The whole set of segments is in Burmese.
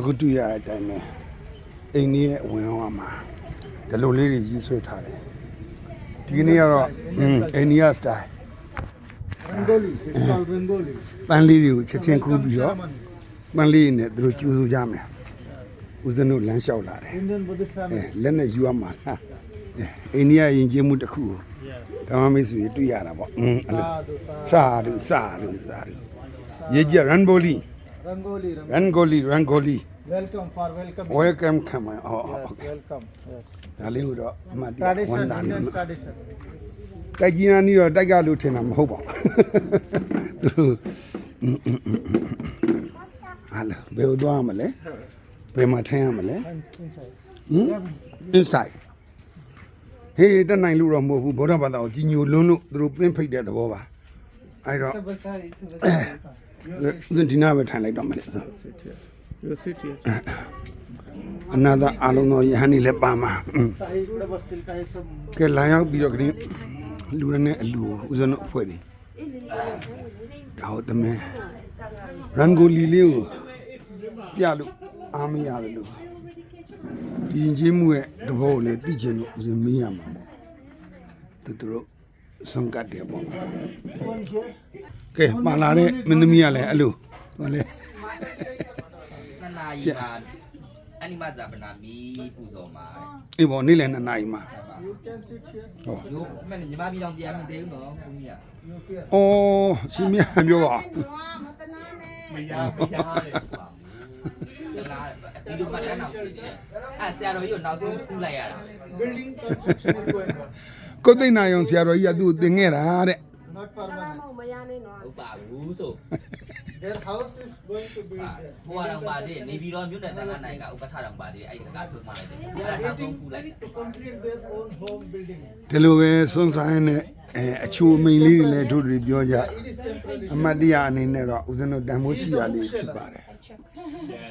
အခုတွေ့ရတဲ့အတိုင်းပဲအိမ်ကြီးရဲ့ဝင်အောင်မှာဒီလိုလေးတွေရေးဆွဲထားတယ်ဒီကနေ့ကတော့အင်းအိန္ဒိယစတိုင် Rangoli. It's called Rangoli. ပန်းလေးတွေကိုချက်ချင်းခူးပြီးတော့ပန်းလေးတွေနဲ့သူတို့ကျူးစုကြမယ်ဦးဇင်းတို့လမ်းလျှောက်လာတယ် Indian Buddhist အဲ family. လက်နဲ့ယူရမှာလားအဲအိန္ဒိယယဉ်ကျေးမှုတစ်ခုကိုဓမ္မမိတ်ဆွေတွေ့ရတာပေါ့အင်းအဲ့လို Sadhu, sadhu. စာရုစာရုစာရုရေးကြရန်ဘိုလီ Rangoli. Rangoli. ရန်ဂိုလီရန်ဂိုလီ Welcome for welcome. welcome come on ဟော Yes, ဟုတ်ကဲ့ welcome. Yes. ဒါလေးကိုတော့အမှတ်တရဝန် Tradition, တာနေ Indian နော် tradition. တိုက်ကြီးနာနီးတော့တိုက်ကလို့ထင်တာမဟုတ်ပါဘူးဟာလာဘယ်လိုသွားမလဲဘယ်မှာထိုင်ရမလဲ And inside. ဟင် inside ဟေးတက်နိုင်လို့တော့မဟုတ်ဘူးဗုဒ္ဓဘာသာကိုကြီးညိုလွန်းလို့သူတို့ပင်းဖိတ်တဲ့သဘောပါအဲ့တော့ဦးဒီနာပဲထိုင်လိုက်တော့မလဲဆို You sit here. အနာသာအလုံးတော်ယဟန်นี่လည်းပါမှာအင်း Kahi double still kahi some ကဲလာရောက်ပြီးတော့ကနေ့လူရနဲ့အလူကိုဦးဇင်းတို့အဖွဲ့တွေဒါဟုတ်တမင်ရန်ဂိုလီလေးကိုပြလို့အားမရတယ်လို့ဒီရင်ကျေးမှုရဲ့သဘောကိုလည်းသိချင်လို့ဦးဇင်းမေးရမှာပေါ့သူတို့ဆုံးကတ်တယ်ပေါ့ one here. ကဲပါလာတဲ့မင်းသမီးကလည်းအဲ့လိုဟောလေ နှစ်နာရီမှာအနိမဇာပနာမီပူဇော်မှာအေးပေါ့နေ့လယ်နှစ်နာရီမှာ You can sit here. ဟောရုပ်မနေ့ညီမပြည်တော်တရားမသိဘူးနော်ဘုန်းကြီးက You here. အော်ရှင်မြတ်ပြောပါမရမရတဲ့ကွာတလားဒီလိုမှတန်းအောင်ဖြစ်တယ်အဲဆရာတော်ကြီးကိုနောက်ဆုံးခူးလိုက်ရတာ Building construction is going on. ကိုသိန်းနိုင်အောင်ဆရာတော်ကြီးကသူ့ကိုသင်ခဲ့တာတဲ့ Not permanent. မရနဲ့နော်ဟုတ်ပါဘူးဆို Their house is going to be there. ဘုရားတော်ပါသေးနေပြည်တော်မြို့နယ်တက္ကနိုင်ကဥက္ကဋ္ဌတော်ပါသေးအဲ့ဒီစကားဆုံးမှလိုက်တယ်အဲ့ဒါနောက်ဆုံးခူးလိုက်တယ် To complete their own home building. ဒီလိုပဲစွန့်ဆိုင်နဲ့အဲအချိုအမိန်လေးတွေလည်းတို့တွေပြောကြ It is same tradition. အမတ်တရအနေနဲ့တော့ဦးဇင်းတို့တန်ဖိုးရှိရလေးဖြစ်ပါတယ်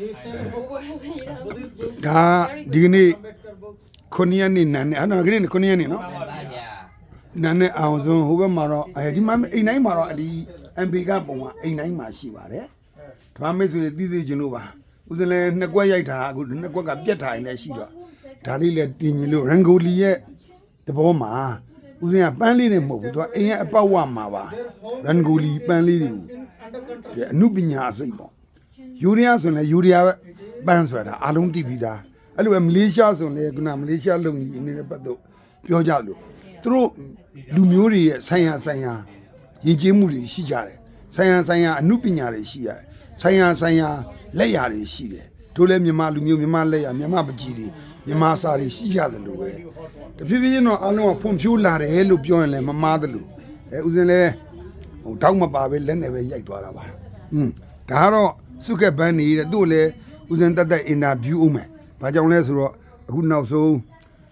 He said, Buddhist book, ဒါဒီကနေ့ Ambedkar books. ခုနှစ်ရက်နေ့နန်းနဲ့အဲ့တော့ဒီကနေ့ခုနှစ်ရက်နေ့နော်ပါဗျာ နန်းနဲ့အောင်ဆုံးဟိုဘက်မှာတော့အဲဒီမှာအိမ်တိုင်းမှာတော့အဒီ MP ကပုံကအိမ်တိုင်းမှာရှိပါတယ်ဓမ္မမိတ်ဆွေသိစေခြင်းလို့ပါဦးဇင်းလည်းနှစ်ကွက်ရိုက်တာအခုနှစ်ကွက်ကပြက်ထားရင်လည်းရှိတော့ဒါလေးလည်းတင်ရင်လို့ရန်ဂိုလီရဲ့သဘောမှာဦးဇင်းကပန်းလေးနဲ့မဟုတ်ဘူးသူကအိမ်ရဲ့အပေါက်ဝမှာပါရန်ဂိုလီပန်းလေးတွေကို Under control. ဒီအနုပညာအစိတ်ပေါ့ယူရီးယားဆိုရင်လည်းယူရီးယားပဲပန်းဆိုတာအားလုံးသိပြီးသားအဲ့လိုပဲမလေးရှားဆိုရင်လည်းခုနမလေးရှားလုံကြီးအနေနဲ့ပတ်သက်ပြောကြလို့သူတို့ လူမျိုးတွေရဲ့ဆိုင်ရာဆိုင်ရာယဉ်ကျေးမှုတွေရှိကြတယ်ဆိုင်ရာဆိုင်ရာအနုပညာတွေရှိရတယ်ဆိုင်ရာဆိုင်ရာလက်ရာတွေရှိတယ်တို့လည်းမြန်မာလူမျိုးမြန်မာလက်ရာမြန်မာပကြီးတွေမြန်မာစာတွေရှိရတယ်လို့ပဲတဖြည်းဖြည်းချင်းတော့အားလုံးကဖွံ့ဖြိုးလာတယ်လို့ပြောရင်လည်းမမားတယ်လို့အဲဥစဉ်လဲဟိုတောက်မပါပဲလက်နဲ့ပဲရိုက်သွားတာပါ။อืมဒါကတော့စုကက်ဘန်းနေတဲ့သူ့ကိုလည်းဦးစင်တက်တက်အင်တာဗျူးအောင်မယ်။ဘာကြောင့်လဲဆိုတော့အခုနောက်ဆုံး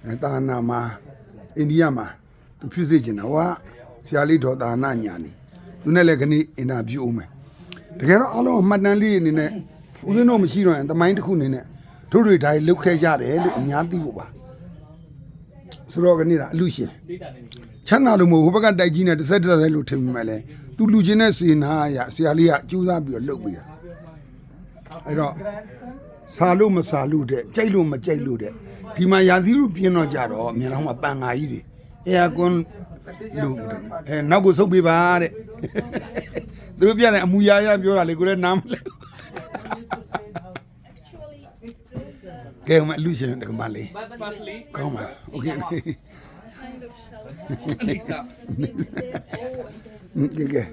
အဲတာနာမှာအိန္ဒိယမှာ သူဖြစ်စေချင်တာဟောဆရာလေးတော်တာနာညာနေသူနဲ့လည်းခဏအင်တာဗျူးအောင်မယ်။တကယ်တော့အားလုံးအမှတ်တမ်းလေးအနေနဲ့ဦးစင်တော့မရှိတော့ရင်တမိုင်းတစ်ခုအနေနဲ့တို့တွေဒါတွေလုတ်ခဲ့ကြတယ်လို့အများသိဖို့ပါ။ဆိုတော့ခဏဒါအလူရှင်ချမ်းသာလို့မဟုတ်ဟိုဘက်ကတိုက်ကြီးနဲ့တစ်ဆက်တစ်ဆက်လို့ထင်မိမယ်လေသူလူချင်းတဲ့စေနာရဆရာလေးကကြိုးစားပြီးတော့လှုပ်ပြီးတာအဲ့တော့စားလို့မစားလို့တဲ့ကြိုက်လို့မကြိုက်လို့တဲ့ဒီမှာရာသီဥတုပြင်းတော့ကြတော့အမြန်တော့မှပန်ငါကြီးတွေ အဲယာကွန်လို့အဲနောက်ကိုဆုပ်ပေးပါတဲ့သူတို့ပြတယ်အမူအရာရပြောတာလေကိုလည်းနားမလဲကဲမလူရှင်တကမလေး Firstly ကောင်းပါโอเค Lisa ကဲကဲ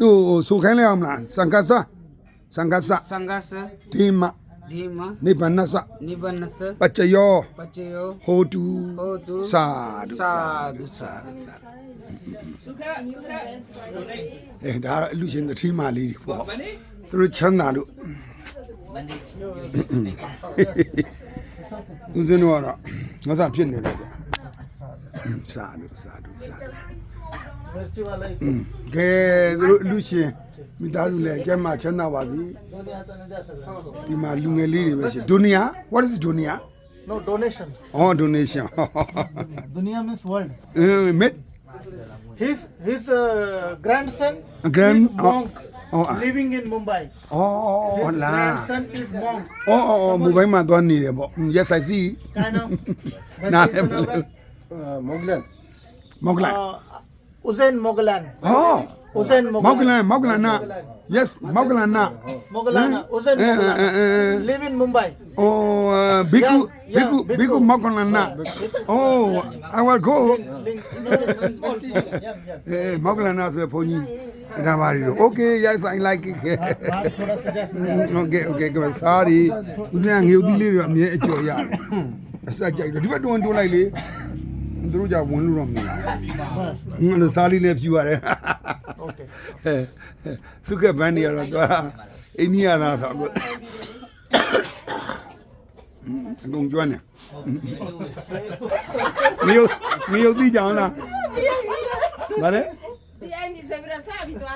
သူဆိုခိုင်းလိုက်အောင်မလားစံကဆာစံကဆာ Sangasa, ဒီမ Dima, နိဗ္ဗာန်သ Nibanasa, ပัจจယော Pachayo, ဟောတု Hotu, သာဓု Sadhu, သာဓုသာအဲဒါကတော့အလူရှင်တစ်ထီးမလေးတွေပေါ့သူတို့ချမ်းသာလို့မနေ့ဦးဇင်းတို့ကတော့ငါစားဖြစ်နေတယ်သာဓုသာဓုသာဓု Virtue wala ito. ကဲသူတို့အလူရှင် မိသားစုလည်းကျမ်းမာချမ်းသာပါစေ Dunia ata na dyan sa- ဒီမှာလူငယ်လေးတွေပဲရှိဒိုနီယာ what is ဒိုနီယာ No, donation. oh donation Dunia means world. အဲမစ် His his uh, grandson grand is monk. Oh, ah. living in Mumbai. ဩဩ His လာ grandson is monk. ဩဩဩမိုဘိုင်းမှာသွားနေတယ်ပေါ့ yes i see Kind of. Nah, That's his name, right? Moglan. မော Hussein Moglana. Moglana, Moglana. Yes, Moglana. Moglana. Hussein Eh, eh, eh, eh. Moglana. Live in Mumbai. Oh, uh, Biku, Yeah, Biku, Biku. Biku Moglana. Oh, I will go. Link. Yeah, yeah. Eh, Moglana is a pony. Okay, yes, I like it. Baat thoda suggest. Okay, okay, good. Sorry. ဦးဇင်းကငေဦးသီးလေးတွေအမြဲအကျော်ရတယ်။အစကြိုက်တယ်ဒီဘက်တွန်းတွန်းလိုက်လေ။သူတို့ကြဝင်လို့တော့မရဘူး။ငါတို့စားလေးလည်းဖြူရတယ်။ okay စုကဘန်းနေရတော့သူကအိန္ဒိယသားဆိုတော့အကုန်ကျွမ်းနေမြို့မြို့သိကြအောင်လားဗါတယ်ဒီအိမ်ဒီစပြီးတော့စပြီးသွား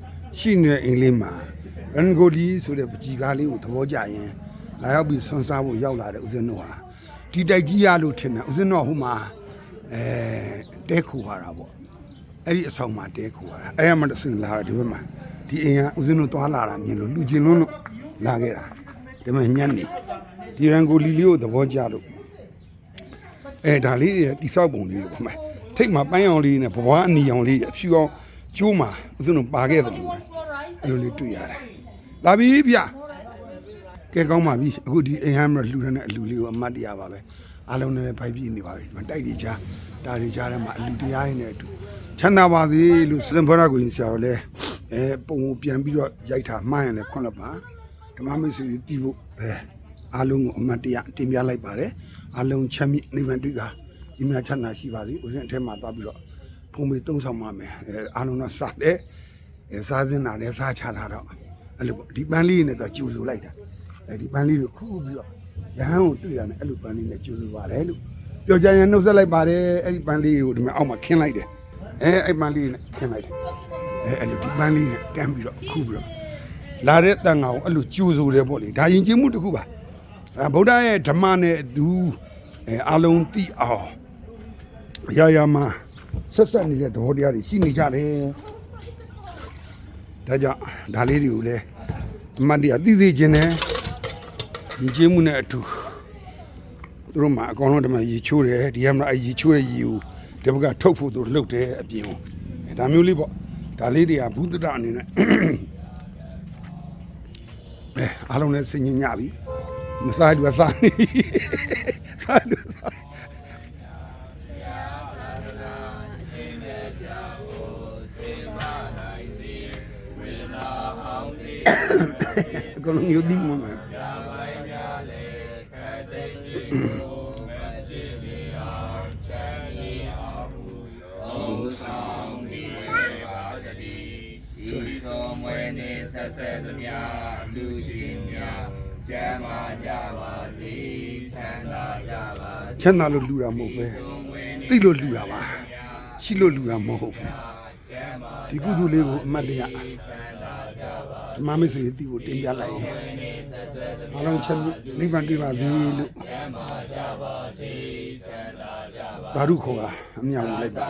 ရှိနေတဲ့အင်္ဂလိပ်မှာရန်ဂိုဒီဆိုတဲ့ပကြီကားလေးကိုသဘောကျရင်လာရောက်ပြီးဆွမ်းစားဖို့ရောက်လာတဲ့ဦးဇင်းတို့ဟာဒီတိုက်ကြီးရလို့ထင်တယ်ဦးဇင်းတို့ဟိုမှာအဲတဲခူဟာတာပေါ့အဲ့ဒီအဆောင်မှာတဲခူဟာတာအဲ့ရမတဆင်လာတာဒီဘက်မှာဒီအိမ်ကဦးဇင်းတို့သွားလာတာမြင်လို့လူချင်းလုံးလို့လာခဲ့တာဒါပေမဲ့ညံ့နေဒီရန်ကိုလီလေးကိုသဘောကျလို့အဲဒါလေးတွေတိဆောက်ပုံလေးပေါ့မယ်ထိတ်မှာပန်းရောင်လေးနဲ့ဘဝအနီရောင်လေးအဖြူအောင် ကျိုးမှာဥစဉ်တို့ပါခဲ့တယ်လို့ပဲအဲ့လိုလေးတွေ့ရတယ်လာပြီဗျကဲကောင်းပါပြီအခုဒီအိမ်ဟမ်းမလှူတဲ့အလူလေးကိုအမတ်တရားပါပဲအားလုံးနဲ့ပဲဖိုက်ပြနေပါပြီဒီမှာတိုက်တွေချာတာတွေချာထဲမှာအလူတရားတွေနဲ့အတူချမ်းသာပါစေလို့စလင်ဖော်ရာကိုဆရာတော်လဲအဲပုံကိုပြန်ပြီးတော့ရိုက်တာမှားရင်လည်းခွန့်လက်ပါဓမ္မမိတ်ဆွေတွေတီးဖို့အဲအားလုံးကိုအမတ်တရားတင်ပြလိုက်ပါတယ်အားလုံးချမ်းမြေ့နိဗ္ဗာန်တွေ့ကဒီမြတ်ချမ်းသာရှိပါစေဦးဇင်းအထက်မှာသွားပြီးတော့ ဖုံမေသုံးဆောင်ပါမယ်အဲအားလုံးတော့စားတယ်အဲစားသင်းတာလည်းစားချတာတော့အဲ့လိုပေါ့ဒီပန်းလေးနဲ့တော့ကြိုဆိုလိုက်တာအဲဒီပန်းလေးကိုခူးပြီးတော့ရဟန်းကိုတွေ့တာနဲ့အဲ့လိုပန်းလေးနဲ့ကြိုဆိုပါတယ်လို့ပြောကြရင်နှုတ်ဆက်လိုက်ပါတယ်အဲ့ဒီပန်းလေးကိုဒီမှာအောက်မှာခင်းလိုက်တယ်အဲအဲ့ပန်းလေးနဲ့ခင်းလိုက်တယ်အဲအဲ့လိုဒီပန်းလေးနဲ့တန်းပြီးတော့ခူးပြီးတော့လာတဲ့တန်ဃာကိုအဲ့လိုကြိုဆိုတယ်ပေါ့လေဒါရင်ကျင်းမှုတစ်ခုပါအဲဗုဒ္ဓရဲ့ဓမ္မနဲ့အတူအဲအလုံးတိအောင်အရာရာမှာ ဆက်ဆက်နေတဲ့သဘောတရားတွေရှိနေကြတယ်ဒါကြောင့်ဒါလေးတွေကိုလည်းအမှတ်တရသိစေခြင်းနဲ့ရင်ကျင်းမှုနဲ့အတူသူတို့မှာအကောင်လုံးတမရေချိုးတယ်ဒီကမှာအရေချိုးတဲ့ရေကိုဒီဘက်ကထုတ်ဖို့သူတို့လှုပ်တယ်အပြင်ကိုအဲဒါမျိုးလေးပေါ့ဒါလေးတွေကဘုဒ္ဓတအနေနဲ့အဲအားလုံးလည်းစင်ញညပြီမစားတူစားနေစားတူ စားအကောင်လုံးယုတ်ဒီမှာမယ်ဆုံးမွေးနေဆက်ဆက်သမျှလူရှင်များကျမ်းမာကြပါစေချမ်းသာကြပါစေချမ်းသာလို့လူတာမဟုတ်ပဲသိလို့လူတာပါရှိလို့လူတာမဟုတ်ဘူး ဒီကုသိုလ်လေးကိုအမတ်တရဓမ္မမစ္စရိတိကိုတင်ပြလိုက်ရင်အားလုံးချမ်းမြေ့နိဗ္ဗာန်တွေ့ပါစေလို့သာဓုခေါ်တာအမြောက်ဝင်လိုက်ပါ